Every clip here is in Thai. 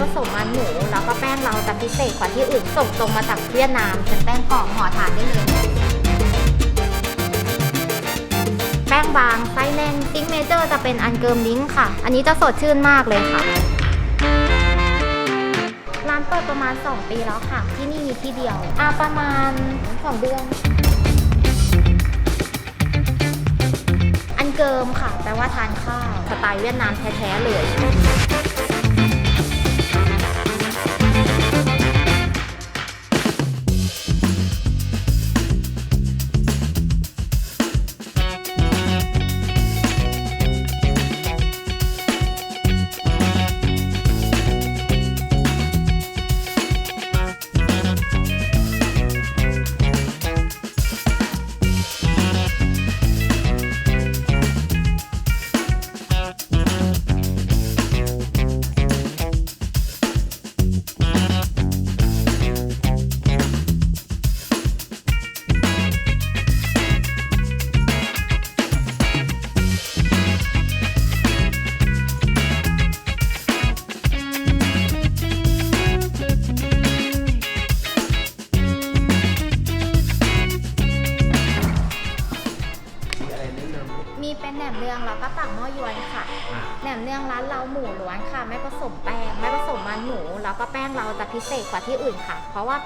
ผสมมันหมู แล้วก็แป้งเราจะพิเศษกว่าที่อื่นส่งตรงมาจากเวียดนามเป็นแป้งกรอบห่อทานได้เลย แป้งบางไส้แน่นซิงเมเจอร์จะเป็นอันเกิมลิงค่ะ อันนี้จะสดชื่นมากเลยค่ะ ร้านเปิดประมาณ 2 ปีแล้วค่ะ ที่นี่มีที่เดียวอาประมาณ 2 เดือนอันเกิมค่ะ แปลว่าทานข้าว สไตล์เวียดนามแท้ๆเลย เป็นแหนมเนืองแล้วก็ปักหม้อยวนค่ะอะแหนมเนืองร้านเราหมูล้วนค่ะ ไม่ผสมแป้ง ไม่ผสมมันหมูแล้วก็แป้งเราจะพิเศษกว่าที่อื่นค่ะ เพราะว่า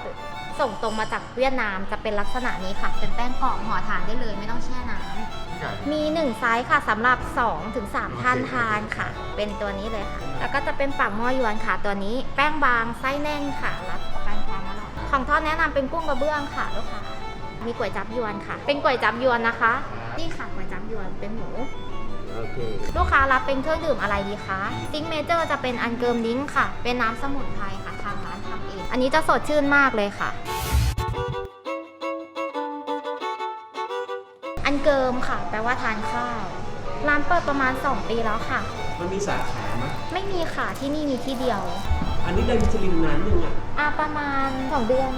ส่งตรงมาจากเวียดนามจะเป็นลักษณะนี้ค่ะ เป็นแป้งกรอบห่อทานได้เลยไม่ต้องแช่น้ำมีหนึ่งไซส์ค่ะสำหรับ2ถึง3ท่านทานค่ะ เป็นตัวนี้เลยค่ะ แล้วก็จะเป็นปักหม้อยวนค่ะ ตัวนี้แป้งบางไส้แน่นค่ะรับประกันความอร่อยของทอดแนะนำเป็นกุ้งกระเบื้องค่ะลูกค้ามีก๋วยจับยวนค่ะ เป็นก๋วยจับยวนนะคะ นี่ค่ะก๋วยจับยวนเป็นหมู โอเค ลูกค้ารับเป็นเครื่องดื่มอะไรดีคะซิงเมเจอร์จะเป็นอันเกิมลิงก์ค่ะ เป็นน้ำสมุนไพรค่ะ ทางร้านทำเอง อันนี้จะสดชื่นมากเลยค่ะ อันเกิมค่ะ แปลว่าทานข้าว ร้านเปิดประมาณ 2 ปีแล้วค่ะ มันมีสาขาไหมไม่มีค่ะที่นี่มีที่เดียว อันนี้ได้มิชลินนานยังอะอ่าประมาณ 2 เดือน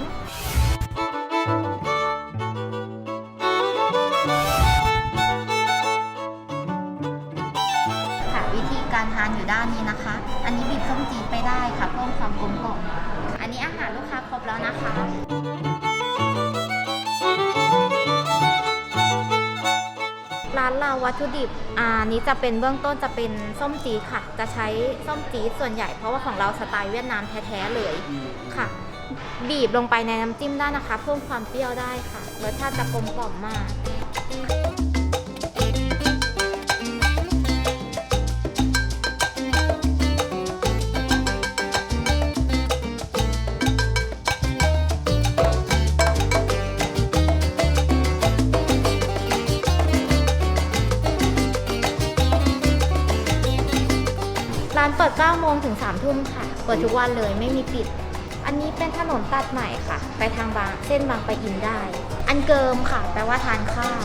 การทานอยู่ด้านนี้นะคะ อันนี้บีบส้มจีดไปได้ค่ะเพิ่มความกลมกล่อมอันนี้อาหารลูกค้าครบแล้วนะคะร้านเราวัตถุดิบอ่านี้จะเป็นเบื้องต้นจะเป็นส้มจีดค่ะ จะใช้ส้มจีดส่วนใหญ่เพราะว่าของเราสไตล์เวียดนามแท้ๆเลยค่ะ บีบลงไปในน้ำจิ้มได้นะคะ เพิ่มความเปรี้ยวได้ค่ะรสชาติจะกลมกล่อมมาก ด9โมงถึง3ทุ่มค่ะ เปิดทุกวันเลยไม่มีปิด อันนี้เป็นถนนตัดใหม่ค่ะ ไปทางบางเส้นบางปะอินได้ อันเกิมค่ะ แปลว่าทานข้าว